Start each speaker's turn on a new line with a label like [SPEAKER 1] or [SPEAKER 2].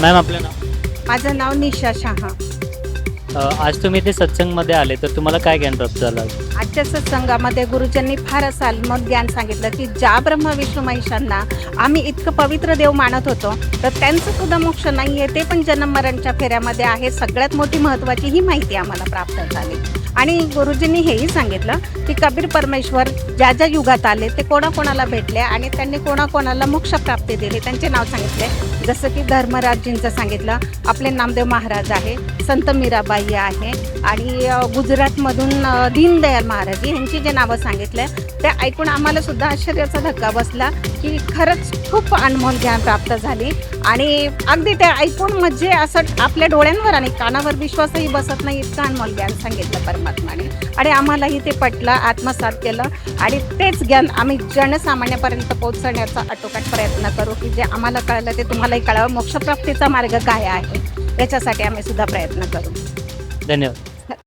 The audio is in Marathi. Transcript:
[SPEAKER 1] मॅम आपलं नाव?
[SPEAKER 2] माझं नाव निशा शहा.
[SPEAKER 1] आज तुम्ही ते सत्संगमध्ये आले तर तुम्हाला काय ज्ञान प्राप्त झालं?
[SPEAKER 2] आजच्या सत्संगामध्ये गुरुजींनी फार असं मग ज्ञान सांगितलं की ज्या ब्रह्म विष्णू महेशांना आम्ही इतकं पवित्र देव मानत होतो तर त्यांचं सुद्धा मोक्ष नाही आहे ते पण जन्ममरणच्या फेऱ्यामध्ये आहे. सगळ्यात मोठी महत्त्वाची ही माहिती आम्हाला प्राप्त झाली. आणि गुरुजींनी हेही सांगितलं की कबीर परमेश्वर ज्या ज्या युगात आले ते कोणाकोणाला भेटले आणि त्यांनी कोणाकोणाला मोक्ष प्राप्ती दिली. त्यांचे नाव सांगितले. जसं की धर्मराजजींचं सांगितलं आपले नामदेव महाराज आहे संत मीराबाई आहे आणि गुजरातमधून दीनदयाल महाराज यांची जे नावं सांगितले ते ऐकून आम्हाला सुद्धा आश्चर्याचा धक्का बसला की खरंच खूप अनमोल ज्ञान प्राप्त झाली. आणि अगदी ते ऐकून म्हणजे असं आपल्या डोळ्यांवर आणि कानावर विश्वासही बसत नाही इतकं अनमोल ज्ञान सांगितलं परमात्माने. आणि आम्हालाही ते पटलं आत्मसात केलं. आणि तेच ज्ञान आम्ही जनसामान्यापर्यंत पोहोचण्याचा आटोकाट प्रयत्न करू की जे आम्हाला कळलं ते तुम्हालाही कळावं. मोक्षप्राप्तीचा मार्ग काय आहे? याच्यासाठी आम्ही सुद्धा प्रयत्न करू.
[SPEAKER 1] धन्यवाद